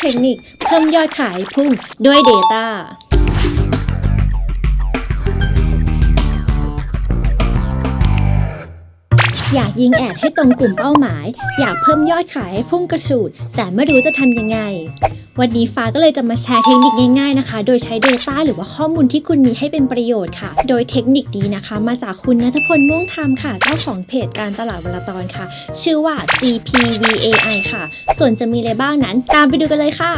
เทคนิคเพิ่มยอดขายพุ่งด้วย Data อยากยิงแอดให้ตรงกลุ่มเป้าหมาย อยากเพิ่มยอดขายให้พุ่งกระฉูด แต่ไม่รู้จะทำยังไง วันนี้ฟ้าก็เลยจะมาแชร์เทคนิคง่ายๆนะคะ โดยใช้ Data หรือว่าข้อมูลที่คุณมีให้เป็นประโยชน์ค่ะ โดยเทคนิคนี้นะคะ มาจากคุณนัทพลม่วงธรรมค่ะ เจ้าของเพจการตลาดวลตอนค่ะ ชื่อว่า CPVAI ค่ะ ส่วนจะมีอะไรบ้างนั้น ตามไปดูกันเลยค่ะ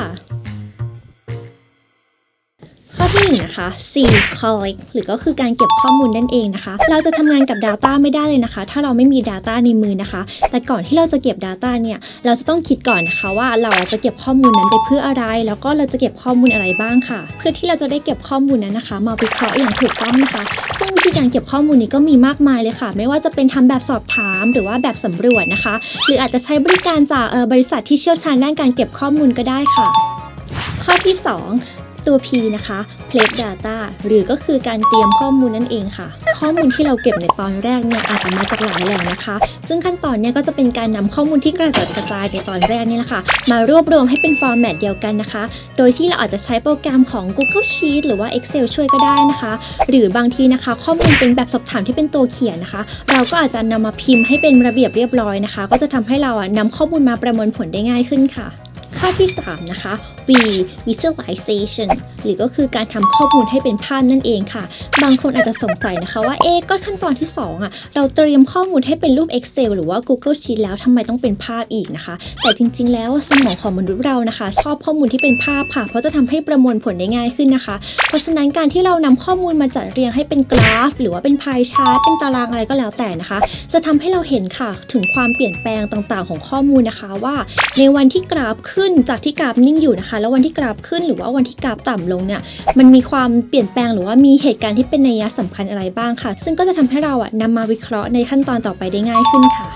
ที่หนึ่งนะคะ C collect หรือก็คือการเก็บข้อมูลนั่นเองนะคะ เราจะทำงานกับ Data ไม่ได้เลยนะคะ ถ้าเราไม่มี Data ในมือนะคะ แต่ก่อนที่เราจะเก็บ Data เนี่ย เราจะต้องคิดก่อนนะคะว่าเราจะเก็บข้อมูลนั้นไปเพื่ออะไร แล้วก็เราจะเก็บข้อมูลอะไรบ้างค่ะ เพื่อที่เราจะได้เก็บข้อมูลนั้นนะคะ มาวิเคราะห์อย่างถูกต้องนะคะ ซึ่งวิธีการเก็บข้อมูลนี้ก็มีมากมายเลยค่ะ ไม่ว่าจะเป็นทำแบบสอบถามหรือว่าแบบสำรวจนะคะ หรืออาจจะใช้บริการจากเอ่อบริษัทที่เชี่ยวชาญด้านการเก็บข้อมูลก็ได้ค่ะ ข้อที่ 2 ตัว P นะคะ Plate Data หรือก็คือการเตรียมข้อมูลนั่นเองค่ะ ข้อมูลที่เราเก็บในตอนแรกเนี่ยอาจจะมาจากหลายแหล่งนะคะ ซึ่งขั้นตอนเนี่ยก็จะเป็นการนำข้อมูลที่กระจัดกระจายในตอนแรกนี่แหละค่ะ มารวบรวมให้เป็นฟอร์แมตเดียวกันนะคะ โดยที่เราอาจจะใช้โปรแกรมของ Google Sheet หรือว่า Excel ช่วยก็ได้นะคะ หรือบางทีนะคะ ข้อมูลเป็นแบบสอบถามที่เป็นตัวเขียนนะคะ เราก็อาจจะนำมาพิมพ์ให้เป็นระเบียบเรียบร้อยนะคะ ก็จะทำให้เราอะนำข้อมูลมาประมวลผลได้ง่ายขึ้นค่ะ ข้อที่ 3 นะคะ V visualization หรือก็คือการทำข้อมูลให้เป็นภาพนั่นเองค่ะ บางคนอาจจะสงสัยนะคะว่าเอ๊ก็ขั้นตอนที่ 2อะเราเตรียมข้อมูลให้เป็นรูป Excel หรือว่า Google Sheet แล้วทำไมต้องเป็นภาพอีกนะคะ แต่จริง ๆ แล้วสมองของมนุษย์เรานะคะ ชอบข้อมูลที่เป็นภาพค่ะ เพราะจะทำให้ประมวลผลได้ง่ายขึ้นนะคะ เพราะฉะนั้นการที่เรานำข้อมูลมาจัดเรียงให้เป็นกราฟ หรือว่าเป็นพายชาร์ตเป็นตารางอะไรก็แล้วแต่นะคะ จะทำให้เราเห็นค่ะ ถึงความเปลี่ยนแปลงต่างๆ ของข้อมูลนะคะว่า ในวันที่กราฟขึ้นจากที่กราฟนิ่งอยู่นะคะ แล้ววันที่กราฟขึ้นหรือว่าวันที่กราฟต่ำลงเนี่ยมันมีความเปลี่ยนแปลงหรือว่ามีเหตุการณ์ที่เป็นนัยยะสำคัญอะไรบ้างค่ะ ซึ่งก็จะทำให้เราอะนำมาวิเคราะห์ในขั้นตอนต่อไปได้ง่ายขึ้นค่ะ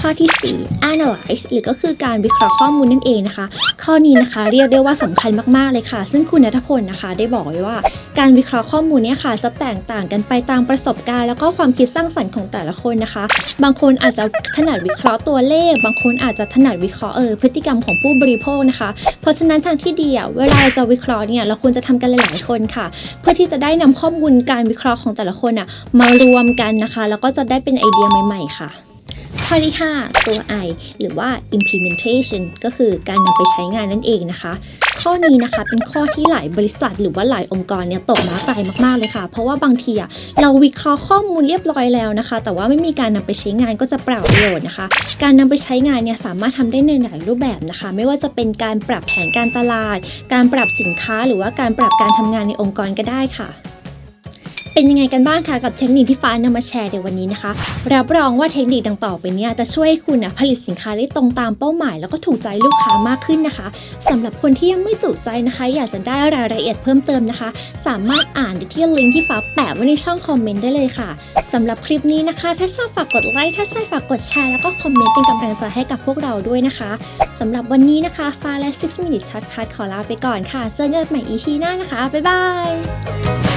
ข้อที่ 4 analyze หรือก็คือการวิเคราะห์ข้อมูลนั่นเองนะคะ ข้อนี้นะคะเรียกได้ว่าสำคัญมากๆเลยค่ะ ซึ่งคุณนัทพลนะคะ ได้บอกไว้ว่า การวิเคราะห์ข้อมูลเนี่ยค่ะ จะแตกต่างกันไปตามประสบการณ์แล้วก็ความคิดสร้างสรรค์ของแต่ละคนนะคะ บางคนอาจจะถนัดวิเคราะห์ตัวเลข บางคนอาจจะถนัดวิเคราะห์เออพฤติกรรมของผู้บริโภคนะคะ เพราะฉะนั้นทางที่ดีอะเวลาเราจะวิเคราะห์เนี่ยเราควรจะทำกันหลายๆคนค่ะ เพื่อที่จะได้นำข้อมูลการวิเคราะห์ของแต่ละคนอะมารวมกันนะคะ แล้วก็จะได้เป็นไอเดียใหม่ ๆ ค่ะ ข้อที่ 5 ตัว I หรือว่า implementation ก็คือการนำไปใช้งานนั่นเองนะคะ ข้อนี้นะคะเป็นข้อที่หลายบริษัท หรือว่าหลายองค์กรเนี่ยตกม้าตายมากๆเลยค่ะ เพราะว่าบางทีอะเราวิเคราะห์ข้อมูลเรียบร้อยแล้วนะคะ แต่ว่าไม่มีการนำไปใช้งานก็จะเปล่าประโยชน์นะคะ การนำไปใช้งานเนี่ยสามารถทำได้ในหลายรูปแบบนะคะ ไม่ว่าจะเป็นการปรับแผนการตลาด การปรับสินค้า หรือว่าการปรับการทำงานในองค์กรก็ได้ค่ะ เป็นยังไงกันบ้างคะกับเทคนิคที่ฟ้านำมาแชร์ในวันนี้นะคะรับรองว่าเทคนิคดังต่อไปเนี้จะช่วยให้คุณนะผลิตสินค้าได้ตรงตามเป้าหมาย แล้วก็ถูกใจลูกค้ามากขึ้นนะคะสำหรับคนที่ยังไม่จุใจนะคะ อยากจะได้รายละเอียดเพิ่มเติมนะคะ สามารถอ่านได้ที่ลิงก์ที่ฟ้าแปะไว้ในช่องคอมเมนต์ได้เลยค่ะสำหรับคลิปนี้นะคะ ถ้าชอบฝากกดไลค์ถ้าใช่ฝากกดแชร์แล้วก็คอมเมนต์เป็นกำลังใจให้กับพวกเราด้วยนะคะสำหรับวันนี้นะคะฟ้าและ 6 minute shortcut ขอลาไปก่อนค่ะเจอกันใหม่ EP หน้านะคะบ๊ายบาย